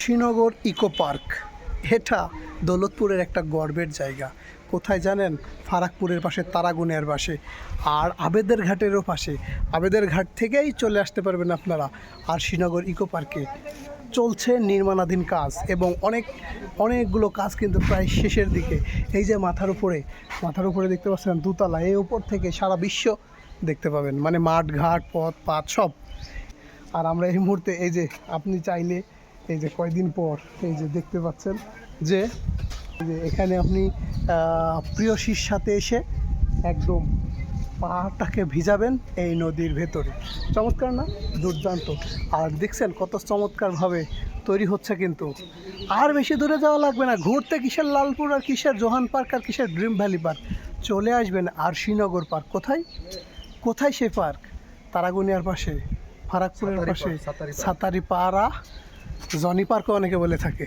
Srinagar eco park. এটা দৌলতপুরের একটা গর্বের জায়গা। কোথায় জানেন? ফারাকপুরের পাশে, তারাগুনের পাশে। আর আবেদের ঘাটেরও পাশে। আবেদের ঘাট থেকেই চলে আসতে পারবেন আপনারা। আর শ্রীনগর ইকো পার্কে চলছে নির্মাণাধীন কাজ এবং অনেক, অনেকগুলো কাজ কিন্তু প্রায় শেষের দিকে। এই যে মাথার উপরে মাথার উপরে দেখতে পাচ্ছেন দুতলা, এই উপর থেকে সারা বিশ্ব দেখতে পাবেন। মানে মাঠ, ঘাট, পথ, পাত, সব। আর আমরা এই মুহূর্তে, এই যে আপনি চাইলে এই যে কয়দিন পর এই যে দেখতে পাচ্ছেন যে যে এখানে আপনি প্রিয়সীর সাথে এসে একদম পাহাড়টাকে ভিজাবেন এই নদীর ভেতরে। চমৎকার না? দুর্দান্ত। আর দেখছেন কত চমৎকারভাবে তৈরি হচ্ছে কিন্তু। আর বেশি দূরে যাওয়া লাগবে না। ঘুরতে কিসের লালপুর আর কিসের জোহান পার্ক আর কিসের ড্রিম ভ্যালি পার্ক? চলে আসবেন আর শ্রীনগর পার্ক। কোথায়? কোথায় সে পার্ক? তারাগুনিয়ার পাশে ফারাকপুরের পাশে। সাতারি পাড়া জনি পার্কও অনেকে বলে থাকে।